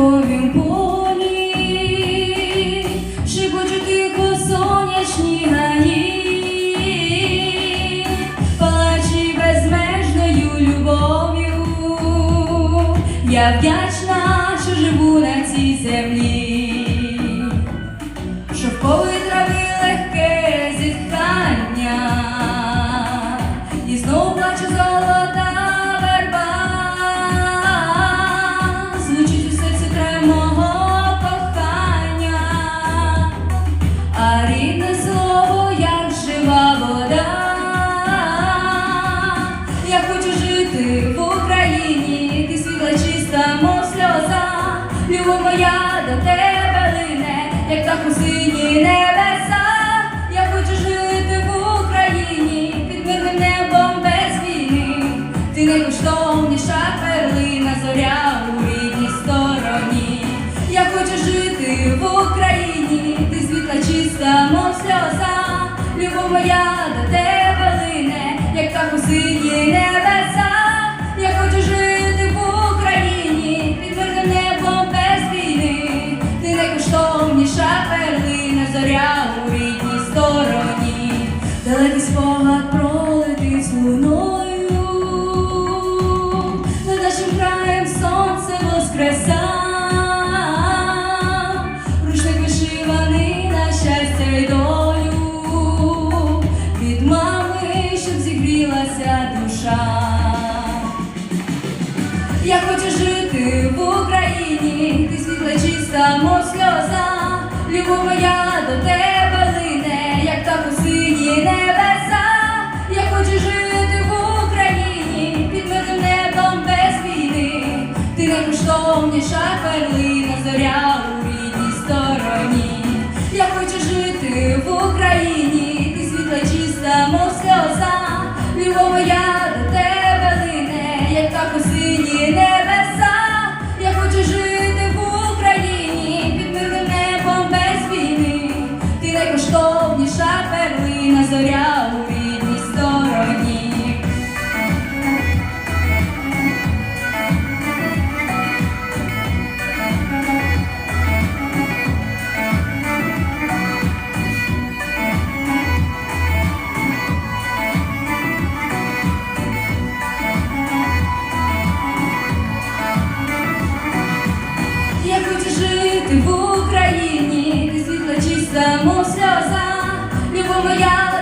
квітковім полі, шибочуть тихо сонячні гаї, палачі безмежною любов'ю, я вдячна, що живу на цій землі, що в полі любов моя до тебе лине, як так у сині небеса. Я хочу жити в Україні, під мирним небом без війни. Ти найкоштовніша перлина, зоря у рідній стороні. Я хочу жити в Україні, ти світла чиста, мов сльоза, любов моя до тебе лине, як так у сині небеса. Найкоштовніша перлина, зоря у рідній стороні, далекий спогад пролетить луною, над нашим краєм сонце воскреса, рушник вишиваний на щастя й долю, від мами, зігрілася душа. Я хочу жити любов моя до тебе лине, як там у сині ти в Україні, світло світла чиста, мов сльоза, любов моя.